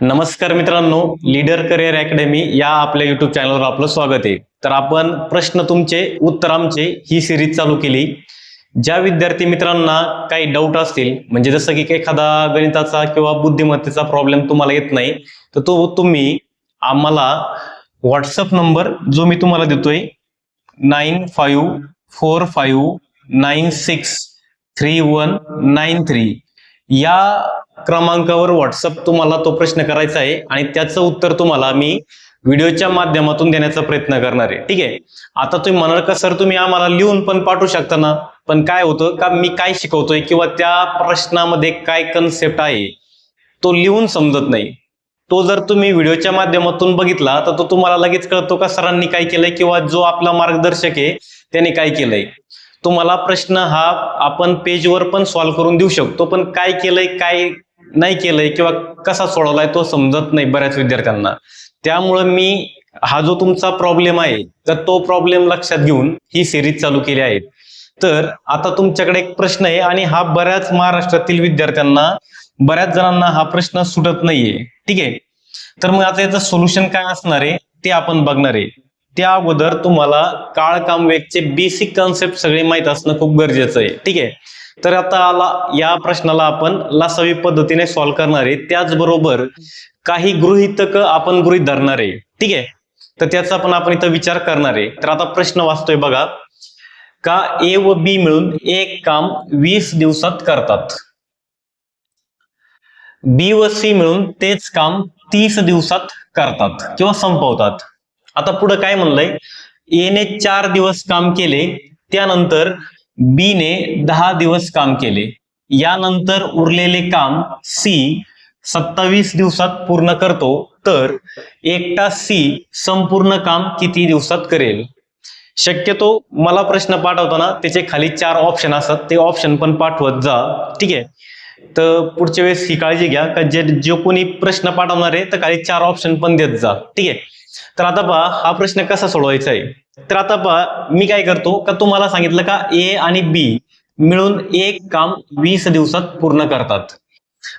नमस्कार मित्रांनो leader career academy या आपल्या युट्यूब चॅनलवर आपलं स्वागत आहे. तर आपण प्रश्न तुमचे उत्तर आमचे ही सिरीज चालू केली. ज्या विद्यार्थी मित्रांना काही डाऊट असतील म्हणजे जसं की एखादा गणिताचा किंवा बुद्धिमत्तेचा प्रॉब्लेम तुम्हाला येत नाही तर तो तुम्ही आम्हाला व्हॉट्सअप नंबर जो मी तुम्हाला देतोय nine five four five nine six three one nine three या क्रमांकावर व्हॉट्सअप तुम्हाला तो प्रश्न करायचा आहे आणि त्याचं उत्तर तुम्हाला मी व्हिडिओच्या माध्यमातून देण्याचा प्रयत्न करणार आहे. ठीक आहे? आता तुम्ही म्हणाल का सर तुम्ही आम्हाला लिहून पण पाठवू शकता ना? पण काय होतं का मी काय शिकवतोय किंवा त्या प्रश्नामध्ये काय कन्सेप्ट आहे तो लिहून समजत नाही. तो जर तुम्ही व्हिडिओच्या माध्यमातून बघितला तर तो तुम्हाला लगेच कळतो का सरांनी काय केलंय? किंवा जो आपला मार्गदर्शक आहे त्याने काय केलंय? तुम्हाला प्रश्न हा आपण पेजवर पण सॉल्व्ह करून देऊ शकतो पण काय केलंय काय नाही केलंय किंवा कसा सोडवलाय तो समजत नाही बऱ्याच विद्यार्थ्यांना. त्यामुळं मी हा जो तुमचा प्रॉब्लेम आहे तर तो प्रॉब्लेम लक्षात घेऊन ही सिरीज चालू केली आहे. तर आता तुमच्याकडे एक प्रश्न आहे आणि हा बऱ्याच महाराष्ट्रातील विद्यार्थ्यांना बऱ्याच जणांना हा प्रश्न सुटत नाहीये. ठीक आहे? तर मग आता याचं सोल्युशन काय असणार आहे ते आपण बघणार आहे. त्या अगोदर तुम्हाला काळ काम वेगचे बेसिक कन्सेप्ट सगळे माहीत असणं खूप गरजेचं आहे. ठीक आहे? तर आता आला या प्रश्नाला आपण लासावी पद्धतीने सॉल्व्ह करणार आहे. त्याचबरोबर काही गृहितक आपण गृहित धरणार आहे. ठीक आहे? तर त्याचा पण आपण इथं विचार करणार आहे. तर आता प्रश्न वाचतोय बघा. का ए व बी मिळून एक काम वीस दिवसात करतात? बी व सी मिळून तेच काम तीस दिवसात करतात किंवा संपवतात? आता पुढे काय म्हणलंय? ए ने चार दिवस काम केले त्यानंतर बी ने दहा दिवस काम केले. यानंतर उरलेले काम सी सत्तावीस दिवसात पूर्ण करतो तर एकटा सी संपूर्ण काम किती दिवसात करेल? शक्यतो मला प्रश्न पाठवताना त्याचे खाली चार ऑप्शन असतात ते ऑप्शन पण पाठवत जा. ठीक आहे? तर पुढच्या वेळेस ही काळजी घ्या का जे जो कोणी प्रश्न पाठवणार आहे तर खाली चार ऑप्शन पण देत जा. ठीक आहे? तर आता पहा हा प्रश्न कसा सोडवायचा आहे? तर आता पहा मी काय करतो का तुम्हाला सांगितलं का ए आणि बी मिळून एक काम वीस दिवसात पूर्ण करतात.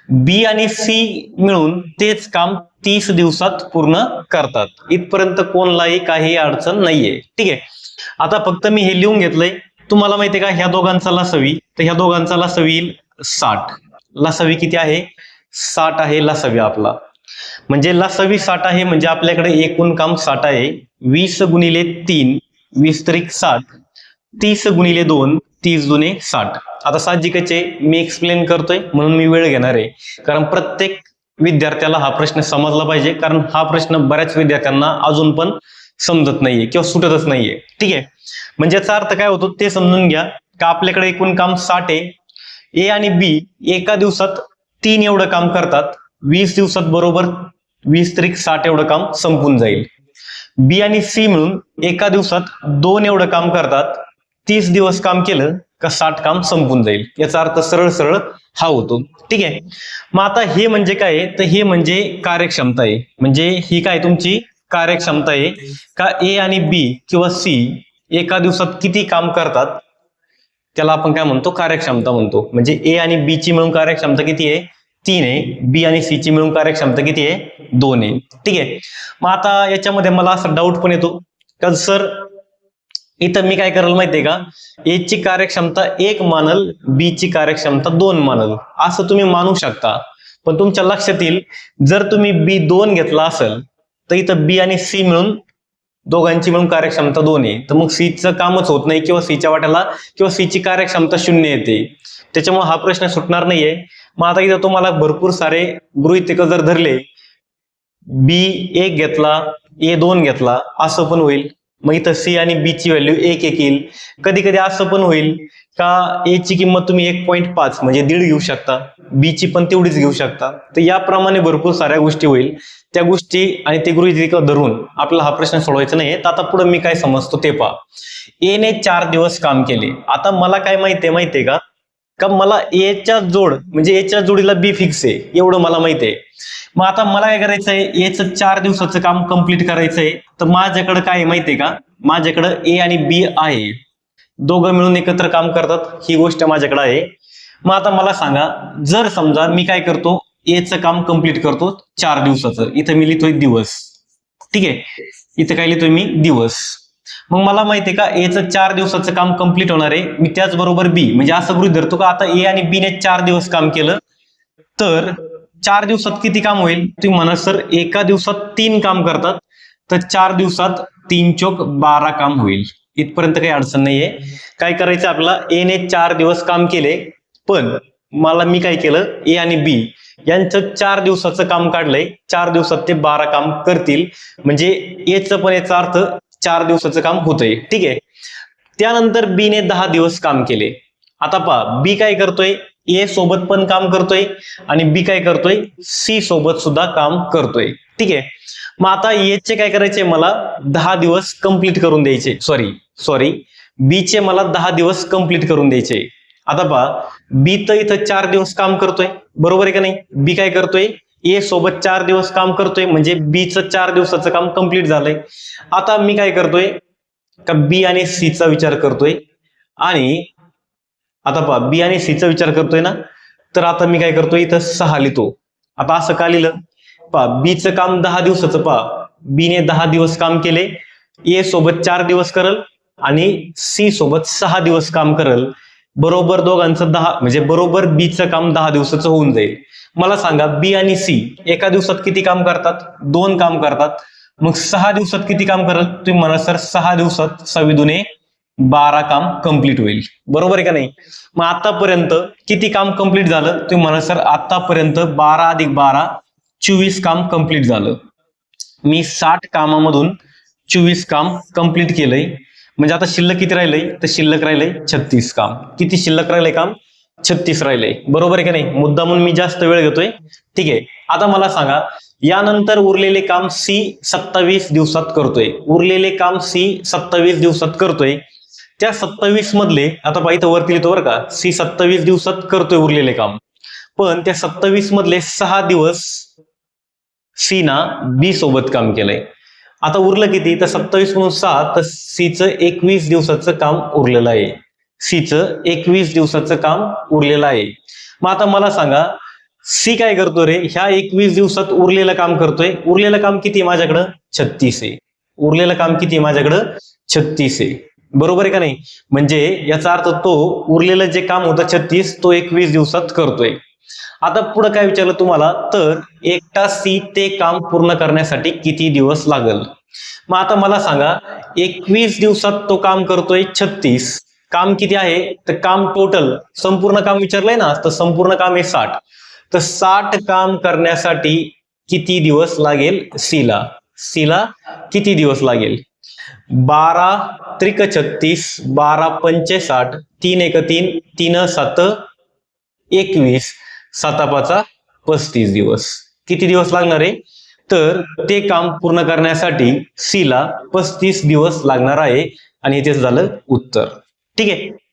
बी आणि सी मिळून तेच काम तीस दिवसात पूर्ण करतात. इथपर्यंत कोणलाही काही अडचण नाहीये. ठीक आहे? आता फक्त मी हे लिहून घेतलंय. तुम्हाला माहितीये का ह्या दोघांचा लसवी. तर ह्या दोघांचा लसवी येईल साठ. लसवी किती आहे? साठ आहे लसवी आपला. म्हणजे लसवी साठा आहे म्हणजे आपल्याकडे एकूण काम साठा आहे. वीस गुणिले तीन वीस तरीक सात तीस गुणिले दोन तीस दुने साठ. आता साहजिकचे मी एक्सप्लेन करतोय म्हणून मी वेळ घेणार आहे. कारण प्रत्येक विद्यार्थ्याला हा प्रश्न समजला पाहिजे कारण हा प्रश्न बऱ्याच विद्यार्थ्यांना अजून पण समजत नाहीये किंवा सुटतच नाहीये. ठीक आहे? म्हणजे याचा अर्थ काय होतो ते समजून घ्या. का आपल्याकडे एकूण काम साठ आहे? ए आणि बी एका दिवसात तीन एवढं काम करतात. वीस दिवसात बरोबर वीस तरीक साठ एवढं काम संपून जाईल. बी आणि सी मिळून एका दिवसात दोन एवढं काम करतात तीस दिवस काम केलं का साठ काम संपून जाईल. याचा अर्थ सरळ सरळ हा होतो. ठीक आहे? मग आता हे म्हणजे काय तर हे म्हणजे कार्यक्षमता आहे. म्हणजे ही काय तुमची कार्यक्षमता आहे? का ए आणि बी किंवा सी एका दिवसात किती काम करतात? त्याला आपण काय म्हणतो? कार्यक्षमता म्हणतो. म्हणजे ए आणि बी ची मिळून कार्यक्षमता किती आहे? तीन आहे. बी आणि सी ची मिळून कार्यक्षमता किती आहे? दोन आहे. ठीक आहे. मग आता याच्यामध्ये मला असा डाऊट पण येतो. का सर इथं मी काय करेल माहितीये का? ए ची कार्यक्षमता एक मानल बी ची कार्यक्षमता दोन मानल. असं तुम्ही मानू शकता. पण तुमच्या लक्षात येईल जर तुम्ही बी दोन घेतला असेल तर इथं बी आणि सी मिळून दोघांची मिळून कार्यक्षमता दोन आहे. तर मग सीचं कामच होत नाही किंवा सीच्या वाट्याला किंवा सीची कार्यक्षमता शून्य येते. त्याच्यामुळे हा प्रश्न सुटणार नाहीये. मग आता इथं तुम्हाला भरपूर सारे गृहितक जर धरले बी एक घेतला ए दोन घेतला असं पण होईल. मग इथं सी आणि बी ची व्हॅल्यू एक एक येईल. कधी कधी असं पण होईल का ए ची किंमत तुम्ही एक पॉईंट पाच म्हणजे दीड घेऊ शकता. बी ची पण तेवढीच घेऊ शकता. तर याप्रमाणे भरपूर साऱ्या गोष्टी होईल. त्या गोष्टी आणि ते गृहित धरून आपला हा प्रश्न सोडवायचा नाही तर आता पुढे मी काय समजतो ते पहा. ए ने चार दिवस काम केले. आता मला काय माहितीये माहितीये का? का मला एच्या जोड म्हणजे एच्या जोडीला बी फिक्स आहे एवढं मला माहिती आहे. मग आता मला काय करायचं आहे एचं चार दिवसाचं काम कंप्लीट करायचं आहे तर माझ्याकडे काय माहितीये का? माझ्याकडे ए आणि बी आहे. दोघं मिळून एकत्र काम करतात ही गोष्ट माझ्याकडे आहे. मग आता मला सांगा जर समजा मी काय करतो एचं काम कंप्लीट करतो चार दिवसाचं इथं मी लिहितोय दिवस. ठीक आहे? इथं काय लिहितोय मी? दिवस. मग मला माहितीये का एचं चार दिवसाचं काम कंप्लीट होणार आहे. मी त्याचबरोबर बी म्हणजे असं गृहित धरतो का आता ए आणि बी ने चार दिवस काम केलं तर चार दिवसात किती काम होईल? तुम्ही म्हणा सर एका दिवसात तीन काम करतात तर चार दिवसात तीन चोक बारा काम होईल. इथपर्यंत काही अडचण नाहीये. काय करायचं आपला ए ने चार दिवस काम केले पण मला मी काय केलं? ए आणि बी यांचं चार दिवसाचं काम काढलंय. चार दिवसात ते बारा काम करतील. म्हणजे एचं पण याचा अर्थ चार दिवसाचं काम होतंय. ठीक आहे? त्यानंतर बी ने दहा दिवस काम केले. आता पहा बी काय करतोय? ए सोबत पण काम करतोय आणि बी काय करतोय? सी सोबत सुद्धा काम करतोय. ठीक आहे? मग आता ए चे काय करायचे मला? दहा दिवस कंप्लीट करून द्यायचे. सॉरी सॉरी बी चे मला दहा दिवस कंप्लीट करून द्यायचे. आता पहा बी तर इथं चार दिवस काम करतोय. बरोबर आहे का नाही? बी काय करतोय? ए सोबत चार दिवस काम करतोय म्हणजे बीचं चार दिवसाचं काम कंप्लीट झालंय. आता मी काय करतोय का बी आणि सी चा विचार करतोय. आणि आता पहा बी आणि सी चा विचार करतोय ना तर आता मी काय करतोय इथं सहा लिहितो. आता असं का लिहिलं? पहा बीचं काम दहा दिवसाचं पहा. बी ने दहा दिवस काम केले ए सोबत चार दिवस करल आणि सी सोबत सहा दिवस काम करल. बरोबर दोघांचं दहा म्हणजे बरोबर बीचं काम दहा दिवसाचं होऊन जाईल. मला सांगा बी आणि सी एका दिवसात किती काम करतात? दोन काम करतात. मग सहा दिवसात किती काम करतात तुम्ही म्हणा सर सहा दिवसात सविदुने बारा काम कंप्लीट होईल. बरोबर आहे का नाही? मग आतापर्यंत किती काम कंप्लीट झालं? तुम्ही म्हणा सर आतापर्यंत बारा अधिक बारा चोवीस काम कंप्लीट झालं. मी साठ कामामधून चोवीस काम कंप्लीट केलंय. म्हणजे आता शिल्लक किती राहिलंय? तर शिल्लक राहिलंय छत्तीस काम. किती शिल्लक राहिलंय काम? छत्तीस राहिलंय. बरोबर आहे का नाही? मुद्दा म्हणून मी जास्त वेळ घेतोय. ठीक आहे. आता मला सांगा यानंतर उरलेले काम सी सत्तावीस दिवसात करतोय. उरलेले काम सी सत्तावीस दिवसात करतोय. त्या सत्तावीस मधले आता पाहिजे वरती लिहितो बरं का. सी सत्तावीस दिवसात करतोय उरलेले काम. पण त्या सत्तावीस मधले सहा दिवस सी ना बी सोबत काम केलंय. आता उरलं किती? तर सत्तावीस म्हणून सहा तर सीचं एकवीस दिवसाचं काम उरलेलं आहे. सीचं एकवीस दिवसाचं काम उरलेलं आहे. मग आता मला सांगा सी काय करतो रे? ह्या एकवीस दिवसात उरलेलं काम करतोय. उरलेलं काम किती आहे माझ्याकडं? छत्तीस आहे. उरलेलं काम किती आहे माझ्याकडं? छत्तीस आहे. बरोबर आहे का नाही? म्हणजे याचा अर्थ तो उरलेलं जे काम होतं छत्तीस तो एकवीस दिवसात करतोय. आता पुढे काय विचारलं तुम्हाला? तर एकटा सी ते काम पूर्ण करण्यासाठी किती दिवस लागल? मग आता मला सांगा एकवीस दिवसात तो काम करतोय छत्तीस. काम किती आहे? तर काम टोटल संपूर्ण काम विचारलंय ना तर संपूर्ण काम आहे साठ. तर साठ काम करण्यासाठी किती दिवस लागेल सीला? सीला किती दिवस लागेल? बारा त्रिक छत्तीस बारा पंचे साठ तीन एक तीन तीन सात एकवीस. सातापाचा पस्तीस दिवस. किती दिवस लागणार आहे? तर ते काम पूर्ण करण्यासाठी सीला पस्तीस दिवस लागणार आहे. आणि तेच झालं उत्तर. ठीक आहे?